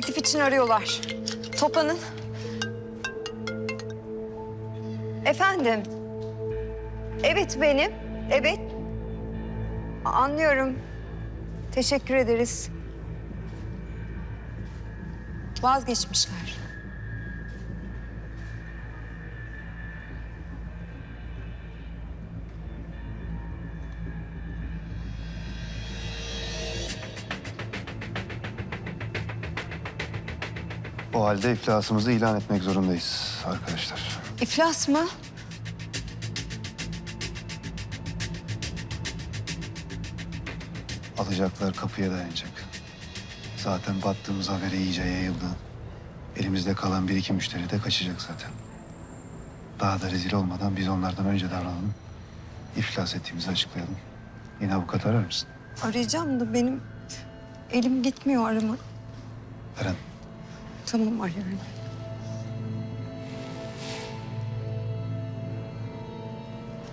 Teklif için arıyorlar. Toplanın. Efendim. Evet benim. Evet. Anlıyorum. Teşekkür ederiz. Vazgeçmişler. O halde iflasımızı ilan etmek zorundayız arkadaşlar. İflas mı? Alacaklar kapıya dayanacak. Zaten battığımız haberi iyice yayıldı. Elimizde kalan bir iki müşteri de kaçacak zaten. Daha da rezil olmadan biz onlardan önce davranalım. İflas ettiğimizi açıklayalım. Yine avukat arar mısın? Arayacağım da benim elim gitmiyor arama. Eren, Tamam arıyorum.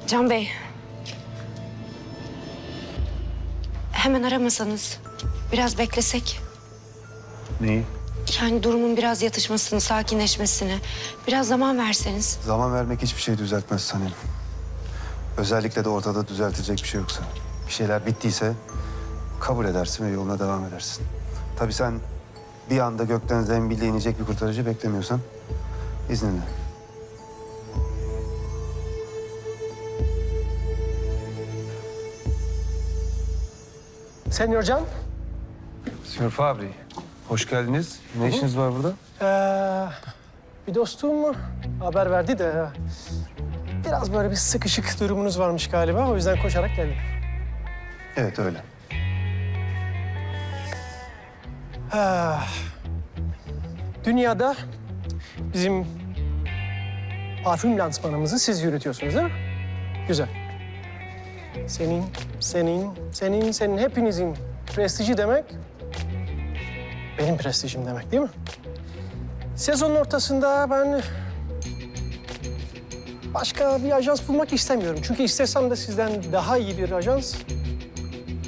Can Bey. Hemen aramasanız. Biraz beklesek. neyi? Yani durumun biraz yatışmasını, sakinleşmesini. Biraz zaman verseniz. Zaman vermek hiçbir şey düzeltmez sanırım. Özellikle de ortada düzeltilecek bir şey yoksa. Bir şeyler bittiyse kabul edersin ve yoluna devam edersin. Tabii sen bir anda gökten zembille inecek bir kurtarıcı beklemiyorsan izninle. Senyor Can, Sir Fabri, hoş geldiniz. Ne işiniz var burada? ee, bir dostum haber verdi de biraz böyle bir sıkışık durumunuz varmış galiba. O yüzden koşarak geldim. Evet öyle. Dünyada bizim parfüm lansmanımızı siz yürütüyorsunuz değil mi? Güzel. Senin, senin, senin, senin hepinizin prestiji demek benim prestijim demek değil mi? Sezonun ortasında ben başka bir ajans bulmak istemiyorum. Çünkü istesem de sizden daha iyi bir ajans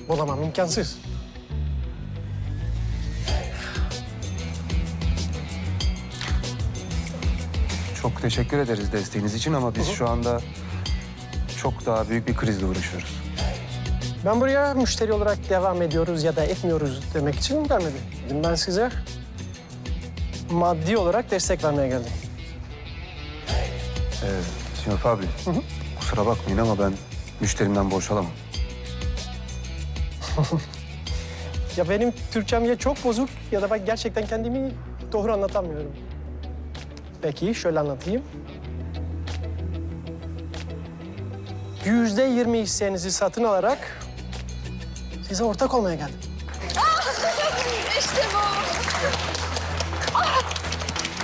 bulamam, imkansız. Çok teşekkür ederiz desteğiniz için ama biz şu anda çok daha büyük bir krizle uğraşıyoruz. Ben buraya müşteri olarak devam ediyoruz ya da etmiyoruz demek için gelmedim. Dedim ben size maddi olarak destek vermeye geldim. Ee, Sir Fabri, kusura bakmayın ama ben müşterimden borç alamam. Ya benim Türkçem ya çok bozuk ya da ben gerçekten kendimi doğru anlatamıyorum. Peki şöyle anlatayım. Yüzde yirmi hissenizi satın alarak size ortak olmaya geldim. İşte bu. Ah!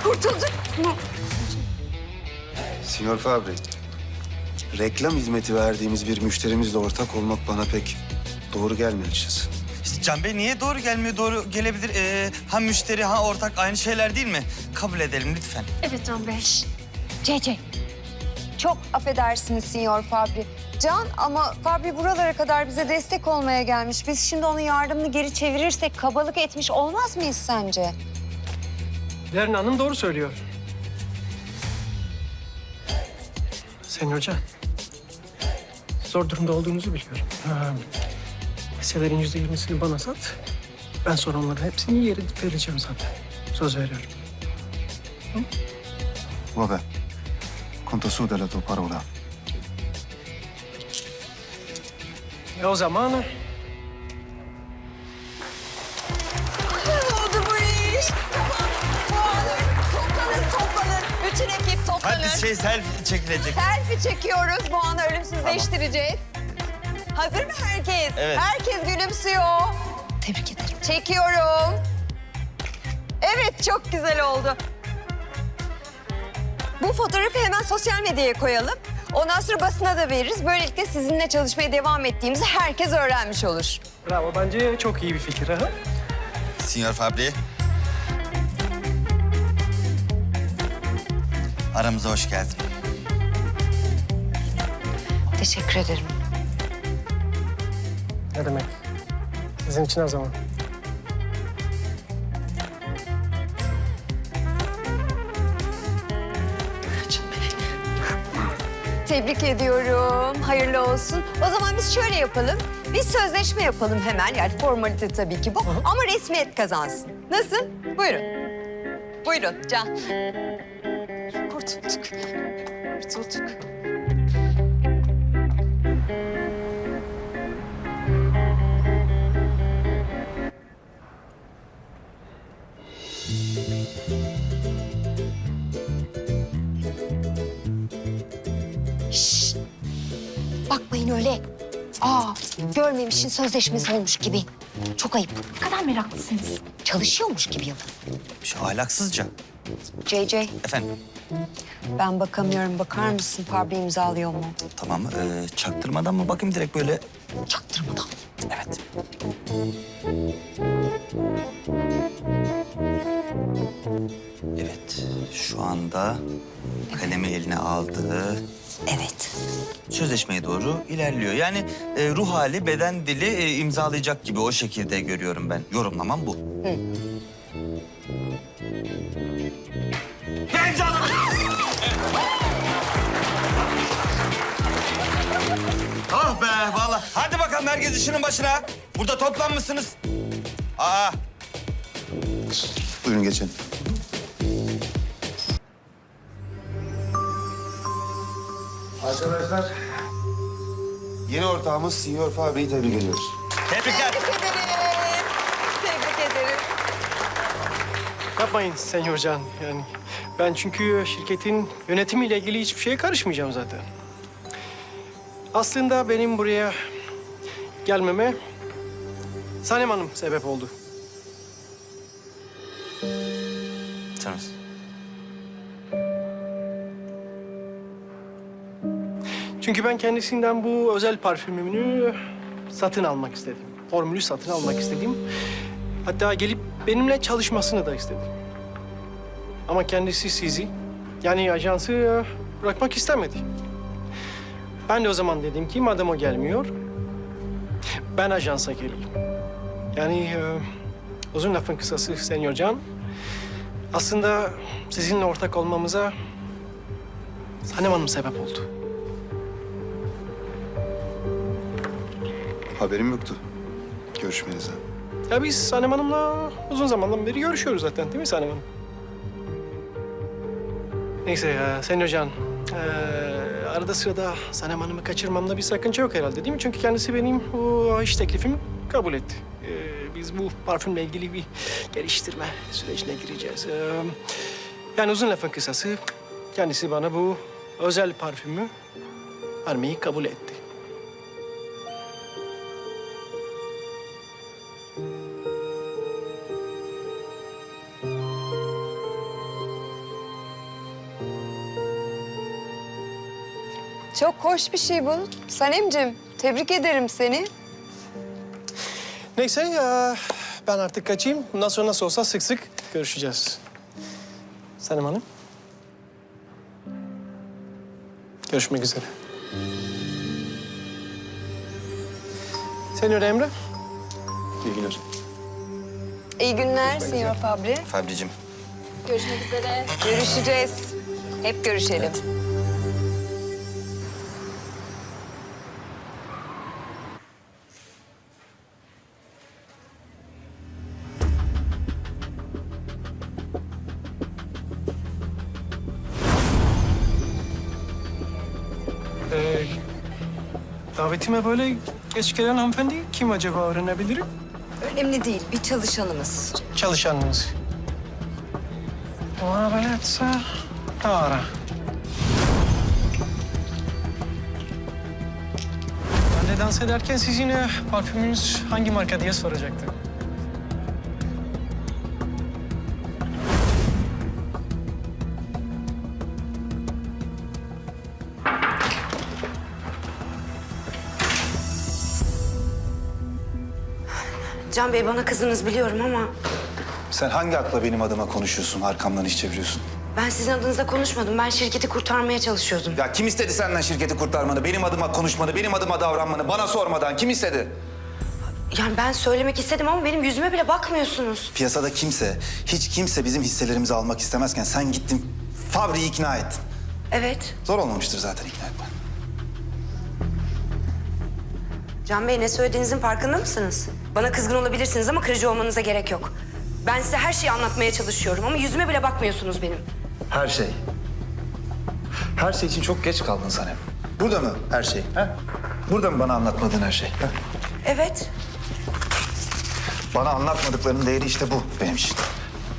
Kurtulduk mu? Signor Fabri, reklam hizmeti verdiğimiz bir müşterimizle ortak olmak bana pek doğru gelmiyor açıkçası. Can Bey niye doğru gelmiyor? Doğru gelebilir. Ee, ha müşteri ha ortak aynı şeyler değil mi? Kabul edelim lütfen. Evet Can Bey. CC. Çok affedersiniz Sinyor Fabri. Can ama Fabri buralara kadar bize destek olmaya gelmiş. Biz şimdi onun yardımını geri çevirirsek kabalık etmiş olmaz mıyız sence? Lerin Hanım doğru söylüyor. Senyor Can, zor durumda olduğunuzu biliyorum. Ha, hisselerin yüzde yirmisini bana sat. Ben sonra onların hepsini yeri vereceğim zaten. Söz veriyorum. Vabbè, conto su della tua parola. E o zaman Oldu bu iş. Toplanın, toplanın. Bütün ekip toplanın. Hadi şey selfie çekilecek. Selfie çekiyoruz. Bu anı ölümsüzleştireceğiz. Hazır mı herkes? Evet. Herkes gülümsüyor. Tebrik ederim. Çekiyorum. Evet, çok güzel oldu. Bu fotoğrafı hemen sosyal medyaya koyalım. Ondan sonra basına da veririz. Böylelikle sizinle çalışmaya devam ettiğimizi herkes öğrenmiş olur. bravo bence çok iyi bir fikir. Ha? Signor Fabri. Aramıza hoş geldin. Teşekkür ederim. Ne demek? Sizin için her zaman. Tebrik ediyorum. Hayırlı olsun. O zaman biz şöyle yapalım. Biz sözleşme yapalım hemen. Yani formalite tabii ki bu. Ama resmiyet kazansın. Nasıl? Buyurun. Buyurun Can. Kurtulduk. Kurtulduk. Bakmayın öyle. Aa, görmemişin sözleşmesi olmuş gibi. Çok ayıp. Ne kadar meraklısınız. Çalışıyormuş gibi yapın. Şu ahlaksızca. JJ, Efendim ben bakamıyorum. Bakar mısın Fabri imzalıyor mu? tamam ee, çaktırmadan mı bakayım direkt böyle? Çaktırmadan. Evet. Evet şu anda kalemi eline aldı. Evet. Sözleşmeye doğru ilerliyor. Yani e, ruh hali, beden dili e, imzalayacak gibi o şekilde görüyorum ben. Yorumlamam bu. Ah be vallahi. Hadi bakalım herkes işinin başına. Burada toplanmışsınız. Aa, Buyurun geçin. Arkadaşlar, yeni ortağımız Senior Fabri'yi tebrik ediyoruz. tebrikler. Tebrik ederim. Tebrik ederim. Yapmayın Senyor Can. Yani ben çünkü şirketin yönetimiyle ilgili hiçbir şeye karışmayacağım zaten. Aslında benim buraya gelmeme Sanem Hanım sebep oldu. Tanız. Çünkü ben kendisinden bu özel parfümünü satın almak istedim. Formülü satın almak istedim. Hatta gelip benimle çalışmasını da istedim. Ama kendisi sizi, yani ajansı bırakmak istemedi. Ben de o zaman dedim ki madem o gelmiyor, ben ajansa geleyim. Yani e, uzun lafın kısası Senyor Can, aslında sizinle ortak olmamıza Sanem Hanım sebep oldu. Haberim yoktu görüşmenize. Ya biz Sanem Hanım'la uzun zamandan beri görüşüyoruz zaten değil mi Sanem Hanım? Neyse ya Sen Hocam. eee, arada sırada Sanem Hanım'ı kaçırmamda bir sakınca yok herhalde değil mi? Çünkü kendisi benim bu iş teklifimi kabul etti. Eee, biz bu parfümle ilgili bir geliştirme sürecine gireceğiz. Eee, yani uzun lafın kısası kendisi bana bu özel parfümü vermeyi kabul etti. Çok hoş bir şey bu. Sanemcim, tebrik ederim seni. Neyse ya ben artık kaçayım. Bundan sonra nasıl olsa sık sık görüşeceğiz. Sanem Hanım. Görüşmek üzere. Senyor Emre. İyi günler. İyi günler Sinyor Fabri. Fabricim. Görüşmek üzere. Görüşeceğiz. Hep görüşelim. Ee, davetime böyle geç gelen hanımefendi kim acaba öğrenebilirim? Önemli değil, bir çalışanımız. Çalışanınız. Ona böyleyse ara. Ben de dans ederken siz yine parfümünüz hangi marka diye soracaktım. Can Bey bana kızınız biliyorum ama Sen hangi akla benim adıma konuşuyorsun, arkamdan iş çeviriyorsun? ben sizin adınıza konuşmadım. Ben şirketi kurtarmaya çalışıyordum. Ya kim istedi senden şirketi kurtarmanı, benim adıma konuşmanı, benim adıma davranmanı, bana sormadan kim istedi? Yani ben söylemek istedim ama benim yüzüme bile bakmıyorsunuz. Piyasada kimse, hiç kimse bizim hisselerimizi almak istemezken sen gittin Fabri'yi ikna ettin. Evet. Zor olmamıştır zaten ikna Can Bey ne söylediğinizin farkında mısınız? Bana kızgın olabilirsiniz ama kırıcı olmanıza gerek yok. Ben size her şeyi anlatmaya çalışıyorum ama yüzüme bile bakmıyorsunuz benim. Her şey. Her şey için çok geç kaldın Sanem. Burada mı her şey? Ha? Burada mı bana anlatmadığın her şey? Ha? Evet. Bana anlatmadıklarının değeri işte bu benim için.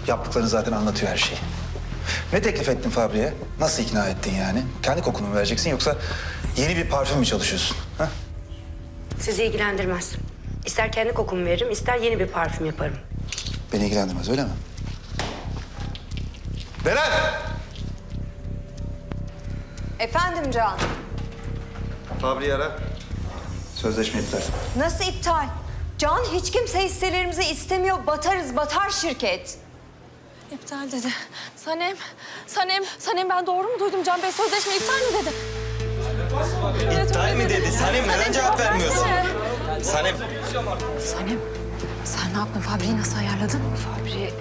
Yaptıkların zaten anlatıyor her şeyi. Ne teklif ettin Fabri'ye? Nasıl ikna ettin yani? Kendi kokunu mu vereceksin yoksa yeni bir parfüm mü çalışıyorsun? Sizi ilgilendirmez. İster kendi kokumu veririm, ister yeni bir parfüm yaparım. Beni ilgilendirmez öyle mi? Beren! Efendim Can. Fabri'yi ara. Sözleşme iptal. Nasıl iptal? Can hiç kimse hisselerimizi istemiyor. Batarız, batar şirket. İptal dedi. Sanem, Sanem, Sanem ben doğru mu duydum? Can Bey sözleşme iptal mi dedi? İptal mi dedi? Sanem neden cevap vermiyorsun? Sanem. Sanem, sen ne yaptın? Fabriği nasıl ayarladın? Fabri...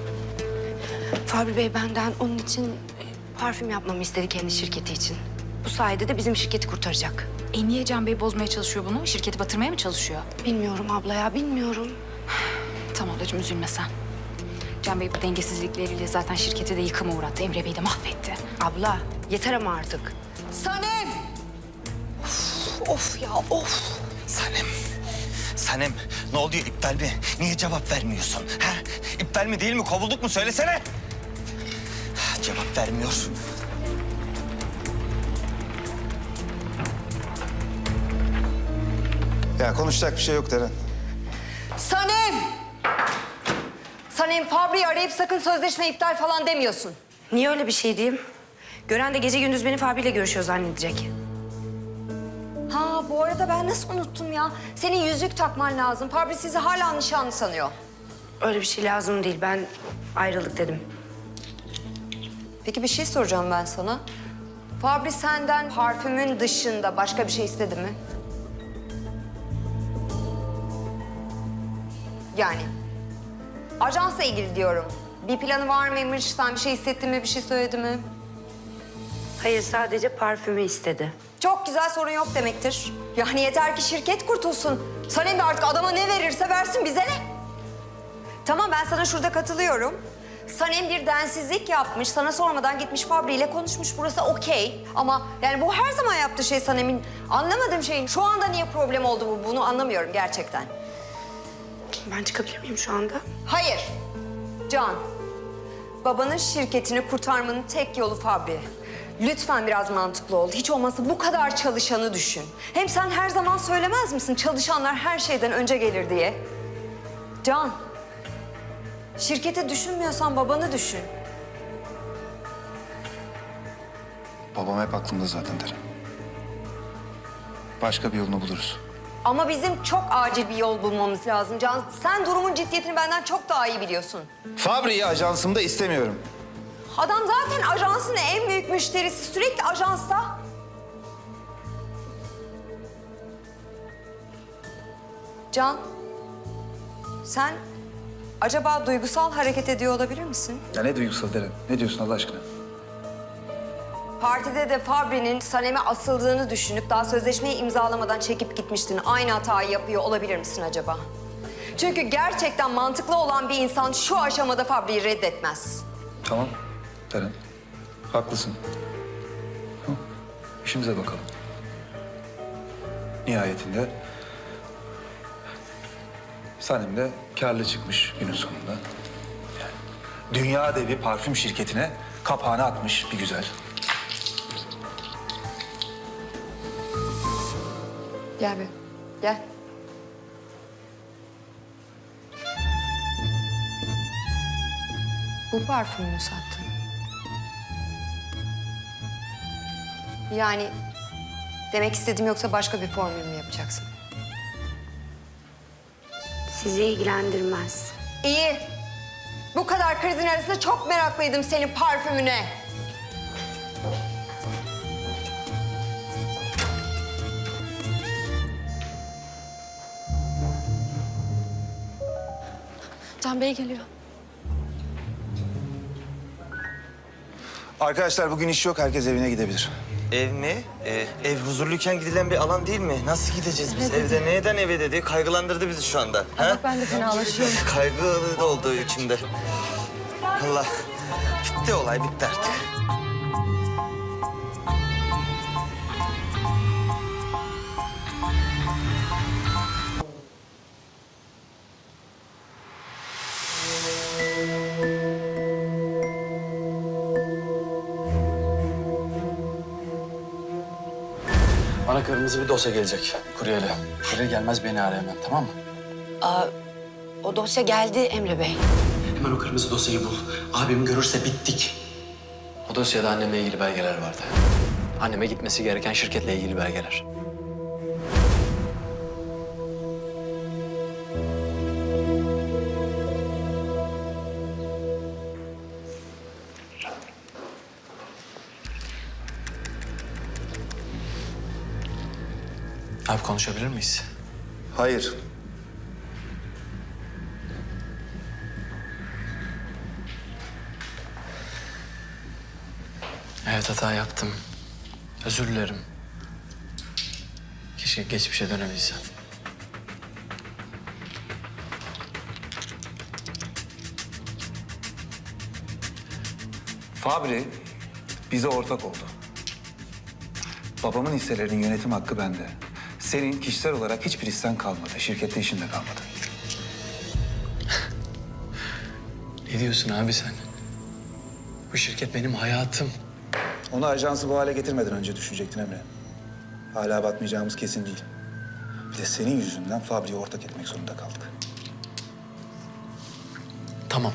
Fabri Bey benden onun için e, parfüm yapmamı istedi kendi şirketi için. Bu sayede de bizim şirketi kurtaracak. E niye Can Bey bozmaya çalışıyor bunu? Şirketi batırmaya mı çalışıyor? Bilmiyorum abla ya, bilmiyorum. Tamam ablacığım üzülme sen. Can Bey bu dengesizlikleriyle zaten şirketi de yıkıma uğrattı. Emre Bey'i de mahvetti. Abla, yeter ama artık. Sanem! Of ya, of. Sanem. Sanem ne oluyor iptal mi? Niye cevap vermiyorsun? Ha? İptal mi değil mi? Kovulduk mu? Söylesene. Cevap vermiyor. Ya konuşacak bir şey yok Deren. Sanem! Sanem Fabri'yi arayıp sakın sözleşme iptal falan demiyorsun. Niye öyle bir şey diyeyim? Gören de gece gündüz beni Fabri ile görüşüyor zannedecek. Ha bu arada ben nasıl unuttum ya? Senin yüzük takman lazım. Fabri sizi hala nişanlı sanıyor. Öyle bir şey lazım değil. Ben ayrılık dedim. Peki bir şey soracağım ben sana. Fabri senden parfümün dışında başka bir şey istedi mi? Yani ajansla ilgili diyorum. Bir planı var mıymış? Sen bir şey hissettin mi? Bir şey söyledi mi? Hayır, sadece parfümü istedi. Çok güzel sorun yok demektir. Yani yeter ki şirket kurtulsun. Sanem de artık adama ne verirse versin bize ne? Tamam ben sana şurada katılıyorum. Sanem bir densizlik yapmış, sana sormadan gitmiş Fabri ile konuşmuş. Burası okey. Ama yani bu her zaman yaptığı şey Sanem'in. Anlamadığım şeyin şu anda niye problem oldu bu bunu anlamıyorum gerçekten. Ben çıkabilir miyim şu anda? Hayır. Can, babanın şirketini kurtarmanın tek yolu Fabri. Lütfen biraz mantıklı ol. Hiç olmazsa bu kadar çalışanı düşün. Hem sen her zaman söylemez misin çalışanlar her şeyden önce gelir diye? Can, şirketi düşünmüyorsan babanı düşün. Babam hep aklımda zaten Deren. Başka bir yolunu buluruz. Ama bizim çok acil bir yol bulmamız lazım Can. Sen durumun ciddiyetini benden çok daha iyi biliyorsun. Fabri'yi ajansımda istemiyorum. Adam zaten ajansın en büyük müşterisi. Sürekli ajansta. Can, sen acaba duygusal hareket ediyor olabilir misin? Ya ne duygusal Deren? Ne diyorsun Allah aşkına? Partide de Fabri'nin Sanem'e asıldığını düşünüp daha sözleşmeyi imzalamadan çekip gitmiştin. Aynı hatayı yapıyor olabilir misin acaba? Çünkü gerçekten mantıklı olan bir insan şu aşamada Fabri'yi reddetmez. Tamam Deren. Haklısın. İşimize bakalım. Nihayetinde Sanem de karlı çıkmış günün sonunda. Dünya devi parfüm şirketine kapağını atmış bir güzel. Gel bir, gel. Bu parfümü mü sattın? Yani demek istediğim yoksa başka bir formül mü yapacaksın? Sizi ilgilendirmez. İyi. Bu kadar krizin arasında çok meraklıydım senin parfümüne. Can Bey geliyor. Arkadaşlar bugün iş yok. Herkes evine gidebilir. Ev mi? Ee, ev huzurluyken gidilen bir alan değil mi? Nasıl gideceğiz biz? Evde neden eve dedi? Kaygılandırdı bizi şu anda. Ha? Bak ben de fenalaşıyorum. Kaygı doldu içimde. Allah. Bitti olay bitti artık. Bana kırmızı bir dosya gelecek kuryeyle. Kurye gelmez beni ara hemen tamam mı? Aa, o dosya geldi Emre Bey. Hemen o kırmızı dosyayı bul. Abim görürse bittik. O dosyada annemle ilgili belgeler vardı. Anneme gitmesi gereken şirketle ilgili belgeler. Abi konuşabilir miyiz? Hayır. Evet hata yaptım. Özür dilerim. Keşke geçmişe dönebilsem. Fabri bize ortak oldu. Babamın hisselerinin yönetim hakkı bende. Senin kişisel olarak hiçbir hissen kalmadı. Şirkette işin de kalmadı. Ne diyorsun abi sen? Bu şirket benim hayatım. Onu ajansı bu hale getirmeden önce düşünecektin Emre. Hala batmayacağımız kesin değil. Bir de senin yüzünden Fabri'yi ortak etmek zorunda kaldık. Tamam.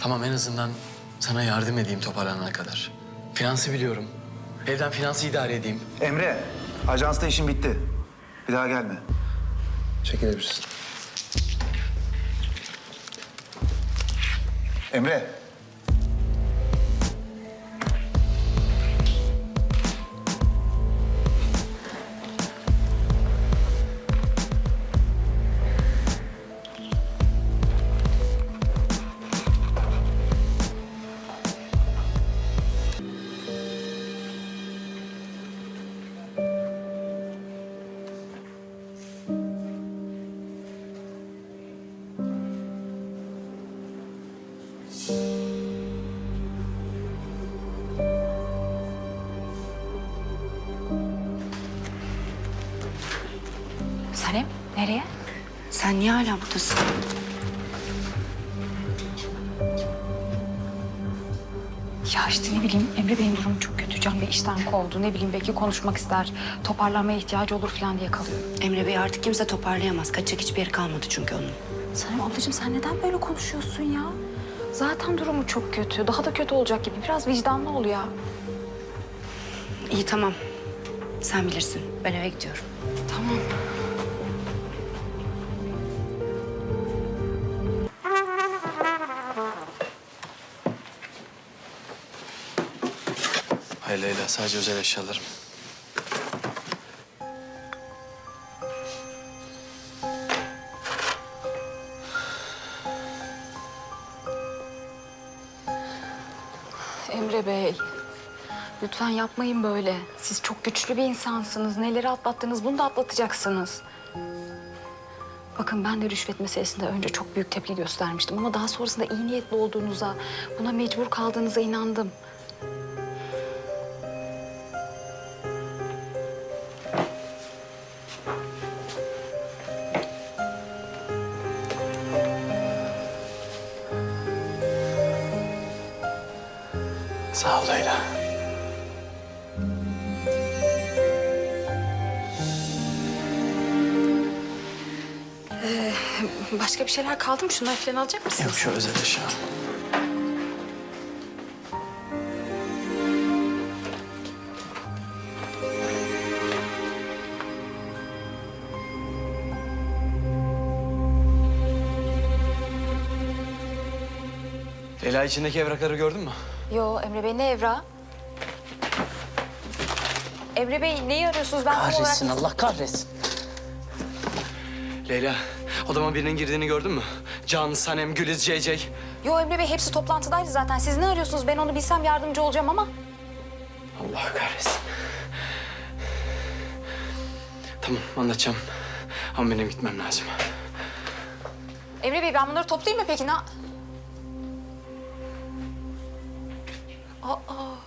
Tamam en azından sana yardım edeyim toparlanana kadar. Finansı biliyorum. Evden finansı idare edeyim. Emre, ajansta işin bitti. Bir daha gelme. Çekilebilirsin. Emre. Sanem nereye? Sen niye hala buradasın? Ya işte ne bileyim Emre Bey'in durumu çok kötü. Can Bey işten kovdu. Ne bileyim belki konuşmak ister. Toparlanmaya ihtiyacı olur falan diye kalıyorum. Emre Bey artık kimse toparlayamaz. Kaçacak hiçbir yeri kalmadı çünkü onun. Sanem ablacığım sen neden böyle konuşuyorsun ya? Zaten durumu çok kötü. Daha da kötü olacak gibi. Biraz vicdanlı ol ya. İyi tamam. Sen bilirsin. Ben eve gidiyorum. Tamam. Hayır Leyla sadece özel eşyalarım. Emre Bey. Lütfen yapmayın böyle. Siz çok güçlü bir insansınız. Neleri atlattınız bunu da atlatacaksınız. Bakın ben de rüşvet meselesinde önce çok büyük tepki göstermiştim. Ama daha sonrasında iyi niyetli olduğunuza, buna mecbur kaldığınıza inandım. Sağ ol Leyla. Başka bir şeyler kaldı mı? Şunları falan alacak mısınız? Yok şu özel eşya. Leyla içindeki evrakları gördün mü? Yo Emre Bey ne evra? Emre Bey neyi arıyorsunuz? Ben tam olarak... Kahretsin Allah kahretsin. Leyla, odama birinin girdiğini gördün mü? Can, Sanem, Güliz, CC. Yo Emre Bey hepsi toplantıdaydı zaten. Siz ne arıyorsunuz? Ben onu bilsem yardımcı olacağım ama. Allah kahretsin. Tamam anlatacağım. Ama benim gitmem lazım. Emre Bey ben bunları toplayayım mı peki? Ne... Aa,